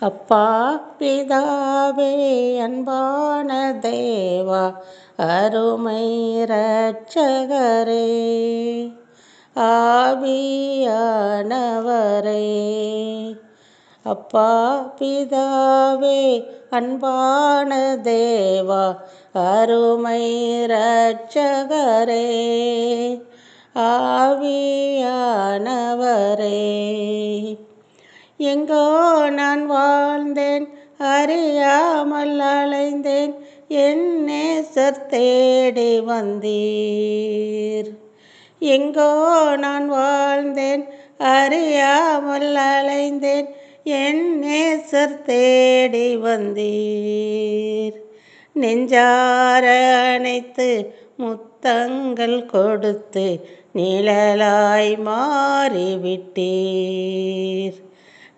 அப்பா பிதாவே அன்பான தேவா அருமை ரட்சகரே ஆவியானவரே. அப்பா பிதாவே அன்பான தேவா அருமை ரட்சகரே ஆவியானவரே. எங்கோ நான் வாழ்ந்தேன் அறியாமல் அலைந்தேன் என் நேசர் தேடி வந்தீர். எங்கோ நான் வாழ்ந்தேன் அறியாமல் அலைந்தேன் என் நேசர் தேடி வந்தீர். நெஞ்சார அணைத்து முத்தங்கள் கொடுத்து நிழலாய் மாறிவிட்டீர்.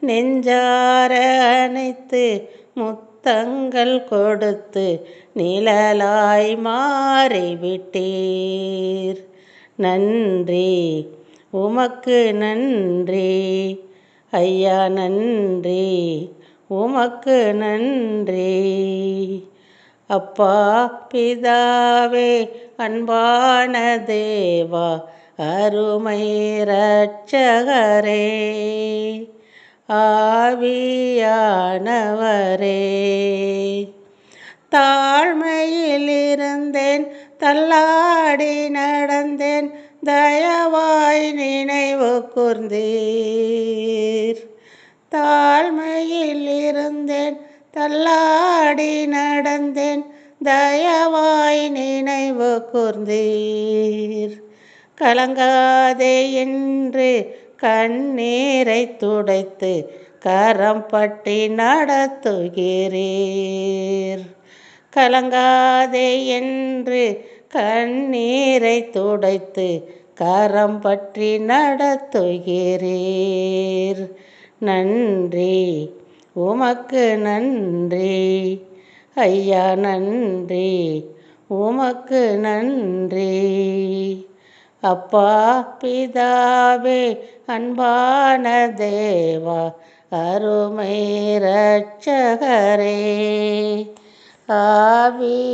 நெஞ்சார அனைத்து முத்தங்கள் கொடுத்து நிழலாய் மாறிவிட்டீர் நன்றி. உமக்கு நன்றி. ஐயா நன்றி. உமக்கு நன்றி. அப்பா பிதாவே அன்பான தேவா அருமை ரட்சகரே. ஆவியானவரே. தாழ்மையில் இருந்தேன் தள்ளாடி நடந்தேன் தயவாய் நினைவு கூர்ந்தீர். தாழ்மையில் இருந்தேன் தள்ளாடி நடந்தேன் தயவாய் நினைவு கூர்ந்தீர். கலங்காதே என்று கண்ணீரை துடைத்து கரம் பட்டி நடத்துகிறீர். கலங்காதே என்று கண்ணீரை துடைத்து கரம் பற்றி நடத்துகிறீர். நன்றி உமக்கு நன்றி. ஐயா நன்றி உமக்கு நன்றி. அப்பா பிதாவே அன்பான தேவா அருமை ரட்சகரே ஆவியானவரே.